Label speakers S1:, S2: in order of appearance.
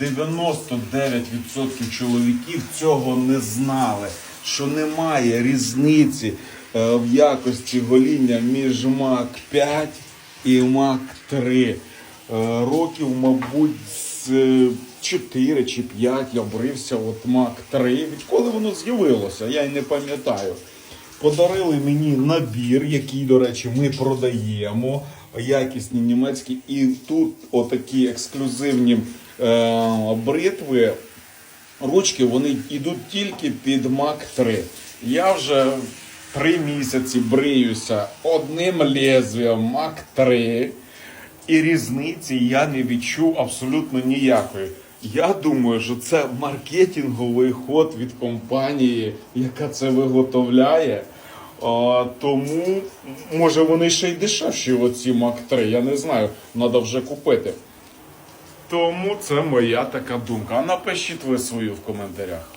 S1: 99% чоловіків цього не знали, що немає різниці е, в якості гоління між Мак 5 і Мак 3. Е, Років, мабуть, з е, 4 чи 5 я брився от Мак 3. Відколи воно з'явилося, я й не пам'ятаю. Подарили мені набір, який, до речі, ми продаємо. Якісні німецькі. І тут отакі ексклюзивні бритви. Ручки вони йдуть тільки під Мак 3. Я вже три місяці бриюся одним лезвієм Мак 3. І різниці я не відчув абсолютно ніякої. Я думаю, що це маркетинговий ход від компанії, яка це виготовляє. А, тому, може, вони ще й дешевші, оці Мак 3, я не знаю, треба вже купити. Тому це моя така думка. А напишіть ви свою в коментарях.